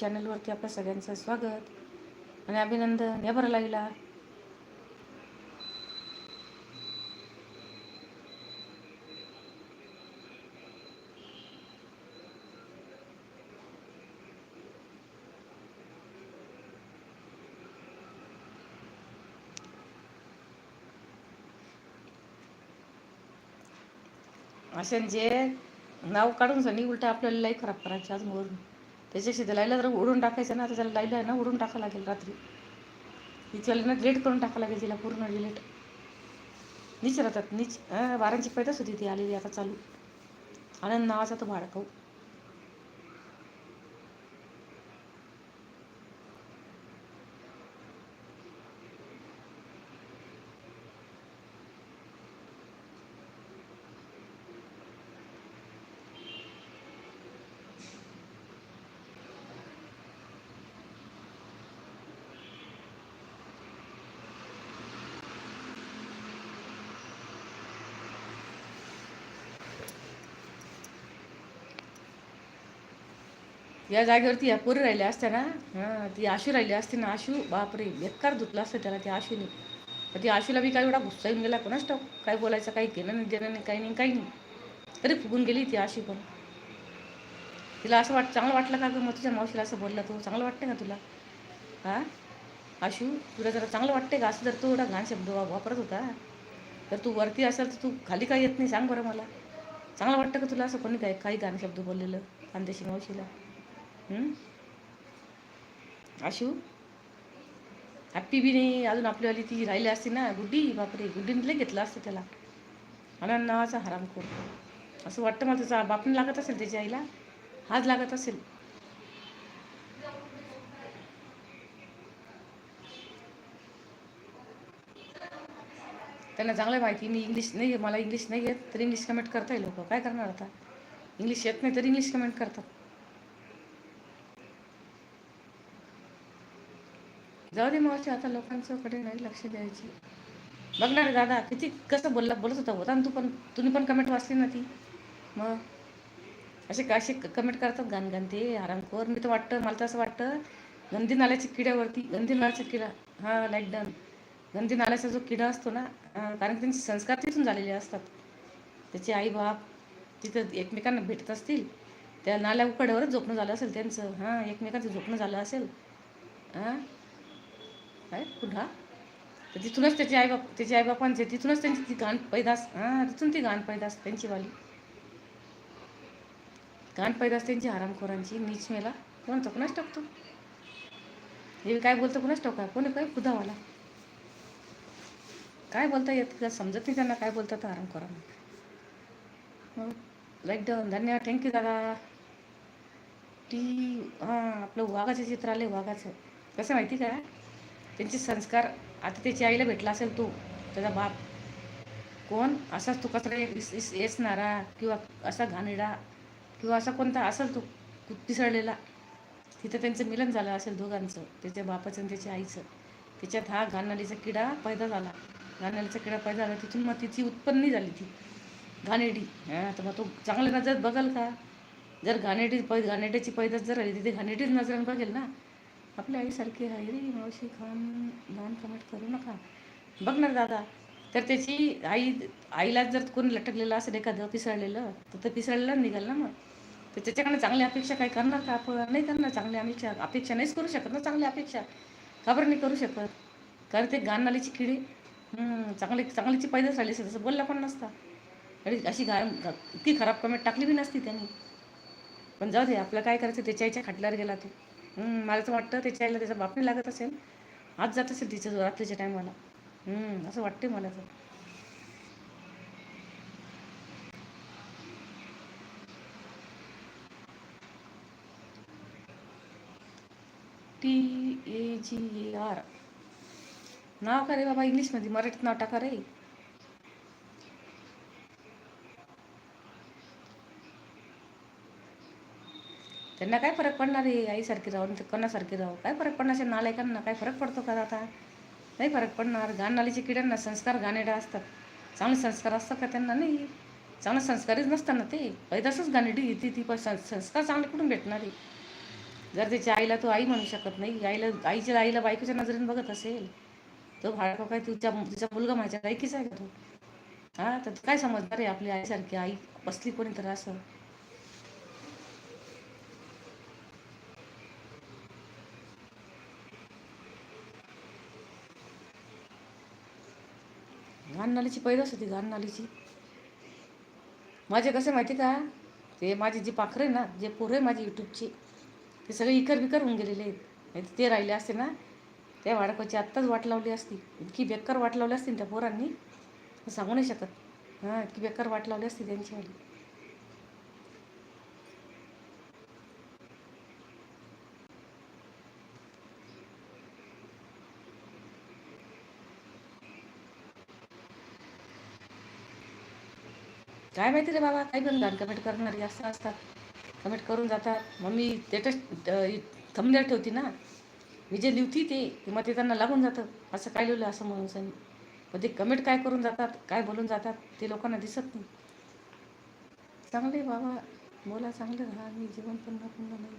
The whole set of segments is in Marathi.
चॅनलवरती आपल्या सगळ्यांचं स्वागत आणि अभिनंदन. या बरं लागला. असे जे नाव काढून सनी उलटा आपल्याला लई खराब करायचं आज वरून त्याच्याशी त्या लाईला जर उडून टाकायचं ना तर त्याला लाईला आहे ना उडून टाकावं लागेल रात्री. तिच्याला ना डिलेट करून टाकावं लागेल तिला पूर्ण डिलेट नीच राहतात नीच वारांची बारांची होती ती आलेली आता चालू. आनंद नावाचा तो भाडकाऊ या जागेवरती अपुरी पोरी राहिल्या असत्या ना हां ती आशू राहिली असती ना आशू बापरे बेकार धुतलं असतं त्याला त्या आशूने. ती आशूला बी काय एवढा गुस्सा येऊन गेला कोणाच टाक काय बोलायचं काही केलं नाही देणं नाही काही नाही काही नाही. तरी फुगून गेली ती आशी पण. तिला असं वाट चांगलं वाटलं का गं? मग तुझ्या मावशीला असं बोलला तू? चांगलं वाटतं का तुला? हां? आशू तुला जरा चांगलं वाटते का? असं जर तू एवढा घाण शब्द वापरत होता तर तू वरती असेल तर तू खाली काय येत नाही? सांग बरं मला. चांगलं वाटतं का तुला असं कोणी काय काही घाण शब्द बोललेलं खानदेशी मावशीला? आशू? हॅप्पी बी नाही अजून आपल्यावाली ती राहिली असती ना गुड्डी? बापरे गुड्डीने लय घेतलं असतं त्याला. आनंद नावाचा हरामखोर असं वाटतं मला त्याचा बापने लागत असेल त्याच्या आईला? हाच लागत असेल. त्यांना चांगलं माहिती. मी इंग्लिश नाही मला इंग्लिश नाही येत तर इंग्लिश कमेंट करताय लोक. काय करणार आता? इंग्लिश येत नाही तर इंग्लिश कमेंट करतात. जाऊ दे मावशी आता लोकांचं नाही लक्ष द्यायची. ना रे दादा किती कसं बोलला बोलत होता होता ना तू पण तुम्ही पण कमेंट वाचली ना ती. मग असे का असे कमेंट करतात गाण गाण ते आरामखोर मी तर वाटतं मला तर असं वाटतं गंदी नाल्याच्या किड्यावरती गंदी नाल्याचा किडा हां लाईक डन गंदी नाल्याचा जो किडा असतो ना कारण की त्यांचे संस्कार तिथून झालेले असतात. त्याचे आई बाप तिथं एकमेकांना भेटत असतील त्या नाल्या उकड्यावरच झोपणं झालं असेल त्यांचं हां एकमेकांचं झोपणं झालं असेल हां. काय? पुन्हा तर तिथूनच त्याचे आईबाप त्याचे आईबापांचे तिथूनच त्यांची ती घाण पैदास हां तिथून ती घाण पैदास त्यांची वाली. घाण पैदास त्यांची हरामखोरांची नीच मेला कोणाचा? कुणाच टाकतो? हे काय बोलतो? कुणाच टाका? कोणी काय? खुदावाला. काय बोलता येत? का समजत नाही त्यांना काय बोलतात आरामखोरांना लाईक डन धन्यवाद थँक्यू दादा. टी हां आपलं वाघाचं चित्र आलं वाघाचं. कसं माहिती का? त्यांचे संस्कार आता त्याची आईला भेटला असेल तो त्याचा बाप. कोण? असाच तो कचरा येसणारा किंवा असा घाणेडा किंवा असा कोणता असेल तो पिसळलेला तिथं त्यांचं मिलन झालं असेल दोघांचं त्याच्या बापाचं आणि त्याच्या आईचं. त्याच्यात हा घाणनालीचा किडा पैदा झाला. घाणनालीचा किडा पैदा झाला तिथून मग तिची उत्पन्नही झाली ती घाणेडी तर मग तो चांगल्या नजर बघल का? जर घाणेडी पै घाणेड्याची पैदास जर आली तिथे घाणेडीच नजरेनं बघेल ना? आपल्या आईसारखी आहे रे मावशी खान दान कमेंट करू नका. बघ ना दादा तर त्याची आई आईला जर कोणी लटकलेलं असेल एखादं पिसळलेलं तर ते पिसळलेलं निघाल ना मग. तर त्याच्याकडनं चांगली अपेक्षा काय करणार का आपण? नाही करणार चांगली अपेक्षा अपेक्षा नाहीच करू शकत ना चांगली अपेक्षा. का बरं नाही करू शकत? कारण ते गाणनालीची किडी चांगली चांगलीची पैदास झाली असेल तसं बोलला पण नसता. आणि अशी गा इतकी खराब कमेंट टाकली बी नसती त्यांनी. पण जाऊ दे आपलं काय करायचं त्याच्या आईच्या खाटल्यावर गेला तो. मला तर वाटतं त्याच्या आईला त्याचा नाही लागत असेल. आज जात असेल तिच्या रात्रीच्या टायमाला असं वाटते मला तर. T A G A R नाव का रे बाबा? इंग्लिशमध्ये मराठीत नाव टाका रे. त्यांना काय फरक पडणार आहे? आईसारखी राहून ते कणासारखी राहू? काय फरक पडणार? असेल नालायकांना काय फरक पडतो का आता नाही फरक पडणार. घाण नालीच्या किड्यांना संस्कार गाणेडा असतात. चांगले संस्कार असतात का त्यांना? नाही. चांगले संस्कारच नसतात ना ते. पैदासच गाणेडी येते ती. पण सं- संस्कार चांगले कुठून भेटणार आहे? जर त्याच्या आईला तो आई म्हणू शकत नाही आईला आईच्या आईला बायकोच्या नजरेने बघत असेल तो भाडको काय तुझ्या तुझा मुलगा माझ्या लायकीचा आहे का तो? हा तर काय समजणार आहे आपली आईसारखी आई? बसली कोणी तर असं. घाण नालीची पैदास होती घाण नालीची माझे कसं माहिती का? ते माझे जे पाखरं आहे ना जे पोरं आहे माझे यूट्यूबचे ते सगळे इकर बिकर होऊन गेलेले आहेत. नाही ते राहिले असते ना त्या वाडकाची आत्ताच वाट लावली असती. इतकी बेकार वाट लावली असती त्या पोरांनी. सांगू नाही शकत. हां इतकी बेकार वाट लावली असती त्यांचीवाली काय माहिती रे बाबा काही पण घाण कमेंट करणारी जास्त असतात. कमेंट करून जातात. मग मी स्टेटस थंबनेल ना. मी जे लिहिती ते मग ते त्यांना लागून जातं. असं काय लिहिलं असं म्हणून सांग पण ते कमेंट काय करून जातात काय बोलून जातात ते लोकांना दिसत नाही. चांगले बाबा. बोला चांगलं राहा. मी जीवन पुन्हा पुन्हा नाही.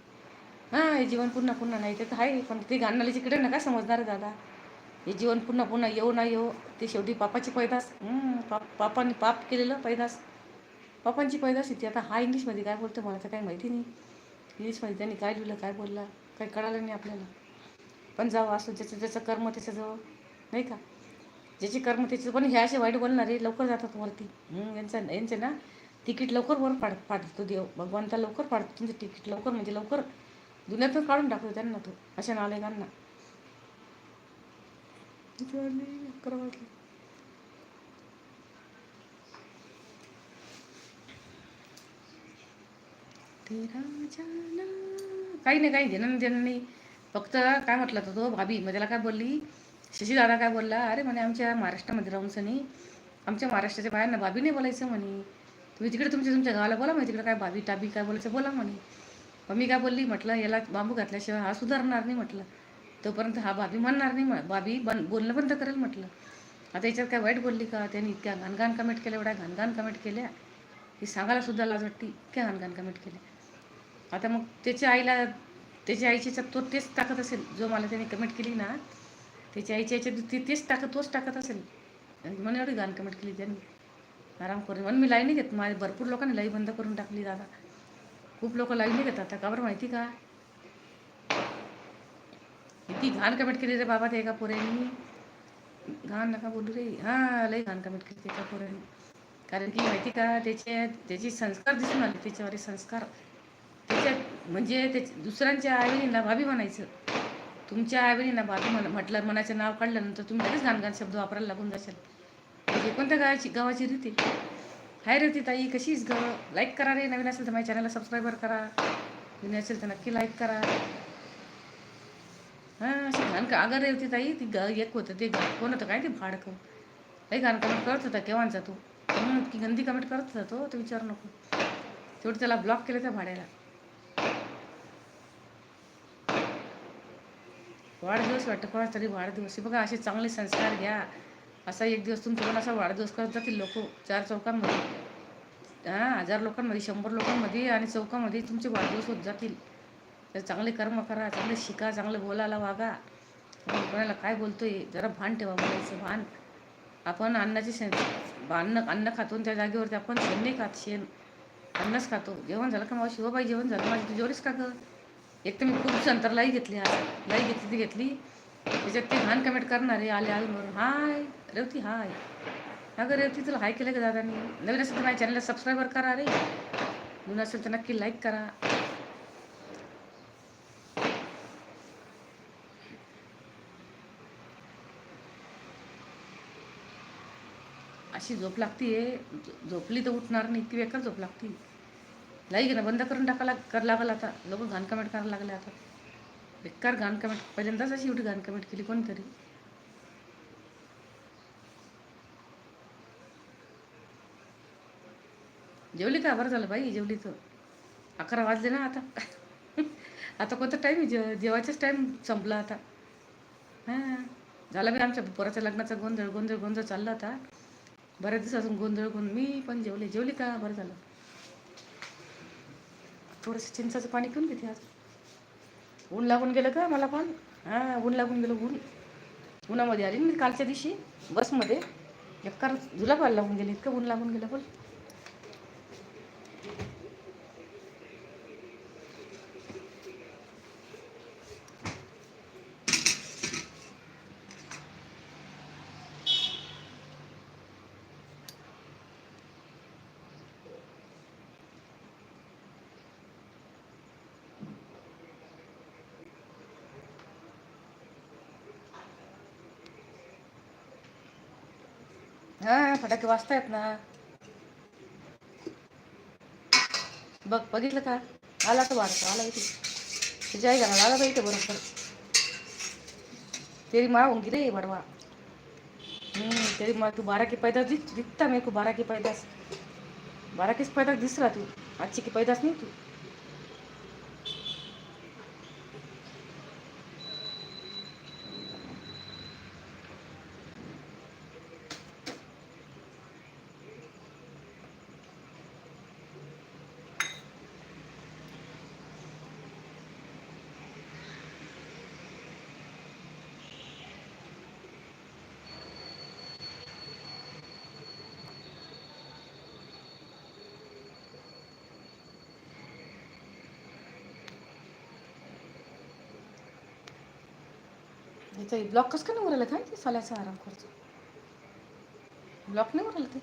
हां हे जीवन पुन्हा पुन्हा नाही. ते तर आहे पण ते घालणारी तिकडे नका समजणार आहे दादा. हे जीवन पुन्हा पुन्हा येऊ ना येऊ ते शेवटी पापाची पैदास. पाप पापाने पाप केलेलं पैदास. पप्पांची पैदास येते आता हा इंग्लिशमध्ये काय बोलतो मला तर काही माहिती नाही. इंग्लिशमध्ये त्यांनी काय लिहिलं काय बोलला काही कळालं नाही आपल्याला. पण जावं असं ज्याचं ज्याचं कर्म त्याच्याजवळ नाही का? ज्याचे कर्म त्याचे पण हे असे वाईट बोलणारे लवकर जातात वरती. यांचं यांचे ना तिकीट लवकर वर पाड पाडतो देव. भगवंता लवकर पाडतो. तुमचं तिकीट लवकर म्हणजे लवकर दुनियातून काढून टाकतो त्यांना तो अशा नालेगांना अकरा वाजले तेरा जाना काही नाही काही देणं देणं नाही फक्त काय म्हटलं तर तो भाभी? मग त्याला काय बोलली? शशी दादा काय बोलला? अरे म्हणे आमच्या महाराष्ट्रामध्ये राहून सनी आमच्या महाराष्ट्राच्या बाहेर ना भाभी नाही बोलायचं म्हणे. तुम्ही तिकडे तुमच्या तुमच्या गावाला बोला म्हणे तिकडे काय भाभी टाबी काय बोलायचं बोला म्हणे. मग मी काय बोलली? म्हटलं याला बांबू घातल्याशिवाय हा सुधारणार नाही म्हटलं. तोपर्यंत हा भाभी म्हणणार नाही भाभी बन बोलणं बंद करेल म्हटलं. आता याच्यात काय वाईट बोलली का? त्यांनी इतक्या घाणघाण कमेंट केल्या एवढ्या घाणघाण कमेंट केल्या. की सांगायला सुद्धा लाज वाटते इतक्या घाणघाण कमेंट केल्या. आता मग त्याच्या आईला त्याच्या आईच्या तो तेच टाकत असेल. जो मला त्याने कमेंट केली ना त्याच्या आईच्या याच्यात ती तेच टाकत तोच टाकत असेल. आणि म्हणून एवढी घाण कमेंट केली त्यांनी. आराम करून. म्हणून मी लाईन नाही घेत. माझ्या भरपूर लोकांनी लाई बंद करून टाकली दादा. खूप लोक लाईन नाही घेत आता. का बरं माहिती का? किती घाण कमेंट केली रे बाबा ते एका पोऱ्यांनी. घाण नका बोलू रे. हां लई घाण कमेंट केली एका पोऱ्यांनी. कारण की माहिती का त्याचे त्याचे संस्कार दिसून आले. त्याच्यावर संस्कार म्हणजे त्या दुसऱ्यांच्या आईवडींना भाभी म्हणायचं. तुमच्या आईवडींना भाभी म्हण म्हटलं मनाचं नाव काढल्यानंतर तुम्ही लगेच घाणघाण शब्द वापरायला लागून जाशाल. म्हणजे कोणत्या गावाची गावाची रीती हाय रे ताई कशीच ग? लाईक करा रे नवीन असेल तर माझ्या चॅनलला सबस्क्राईबर करा. नवीन असेल तर नक्की लाईक करा. हां अशी घाण का? अगं रे ताई ती ग एक होतं ते ग- कोण होतं? काय ते भाडकं? लई घाण कमेंट करत होता केव्हाचा तू? की गंदी कमेंट करत होता तो तो विचारू नको. तेवढं त्याला ब्लॉक केलं त्या भाड्याला. वाढदिवस वाटतं कोणाचा तरी वाढदिवस. आहे बघा असे चांगले संस्कार घ्या. असा एक दिवस तुमचा पण असा वाढदिवस करत जातील लोक चार चौकांमध्ये. हां हजार लोकांमध्ये शंभर लोकांमध्ये आणि चौकामध्ये तुमचे वाढदिवस होत जातील. तर चांगले कर्म करा चांगले शिका चांगलं बोलायला वागा. कोणाला काय बोलतोय जरा भान ठेवा बोलायचं भान. आपण अन्नाची शेण अन्न अन्न खातो आणि त्या जागेवरती आपण शेण नाही खात शेण. अन्नच खातो. जेवण झालं का मग शिवबाई हो जेवण झालं. माझी तुझ्यावरच का गं? एक तर मी खूप संतर लाई घेतली आज. लाई घेतली ती घेतली. त्याच्यात ते घाण कमेंट करणारे आले अजून हाय रेवती हाय. अगं रेवती तुला हाय केलं का दादानी नवीन असेल तर माझ्या चॅनलला सबस्क्राईबर करा रे. नवीन असेल तर नक्की लाईक करा. अशी झोप लागतीये. झोपली तर उठणार नाही ती बेकार झोप लागती. लाई ना बंद करून टाकायला कर लागल आता लोक घाण कमेंट करायला लागले आता. बेकार घाण कमेंट पहिल्यांदाच अशी एवढी घाण कमेंट केली कोणतरी. जेवली का? बरं झालं बाई जेवली तर. अकरा वाजले ना आता. आता कोणता टाईम आहे? जेवायचाच टाईम संपला आता. हां. झाला बी आमच्या पोराच्या लग्नाचा गोंधळ गोंधळ गोंधळ चालला होता. बऱ्याच दिवसापासून गोंधळ गोंधळ. मी पण जेवले. जेवली का? बरं झालं. थोडंसं चिंचाचं पाणी पिऊन घेते आज. ऊन लागून गेलं का मला पण? हां ऊन लागून गेलं ऊन. उन्हामध्ये आली मी कालच्या दिवशी बसमध्ये. एकर झुला पाहायला लागून गेली इतकं ऊन लागून गेलं बोल हा फटाके वाजतायत ना. बघ बघितलं का? आला तो बारका आला इथे. तुझ्या आई घराला आला बाई इथे बरोबर. तेरी माँ होंगी रे बड़वा हम्म तेरी माँ तू बारह की पैदास दिख दिखता मेरे को बारह की पैदास. बारह किस पैदास दिस रहा तू. अच्छी की पैदास नहीं तू. इथं ब्लॉक कसं काय नाही उरायला काय ते सल्याचा आराम करतो? ब्लॉक नाही उरायला ते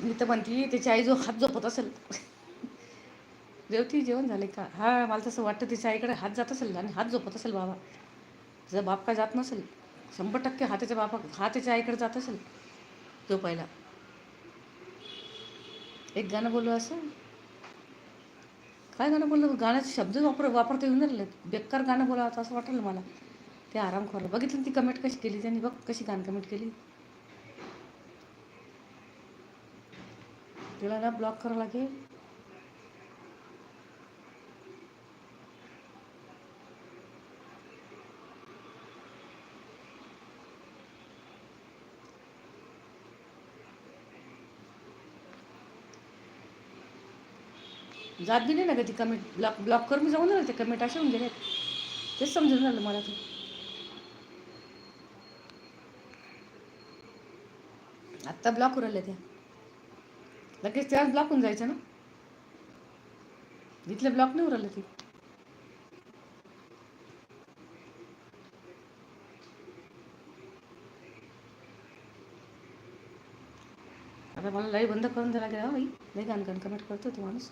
मी तर म्हणते त्याची आई जो हात झोपत असेल. जेवती जेवण झाले का? हा मला तसं वाटतं तिच्या आईकडे हात जात असेल आणि हात झोपत असेल बाबा. तिचा बाप काय जात नसेल शंभर टक्के हा त्याच्या बापा हा त्याच्या आईकडे जात असेल झोपायला. एक गाणं बोलू असं? काय गाणं बोललं? गाण्याचे शब्द वापर वापरता येऊन राहिले बेकार गाणं बोलावं असं वाटलं मला. ते आराम खोरलं. बघितलं ती कमेंट कशी केली त्यांनी? बघ कशी गाणं कमेंट केली. तिला ना ब्लॉक करावं लागेल. जात बी नाही ना ती कमेंट ब्लॉक ब्लॉक करून मी जाऊन राहिले ते कमेंट असे होऊन गेले तेच समजून झालं मला ते आत्ता ब्लॉक उरले त्या. लगेच त्याच ब्लॉक होऊन जायचं ना? इथले ब्लॉक नाही उरले ती. आता मला लई बंद करून द्यायला लागेल बाई. लई गाण गाण कमेंट करतो तो माणूस.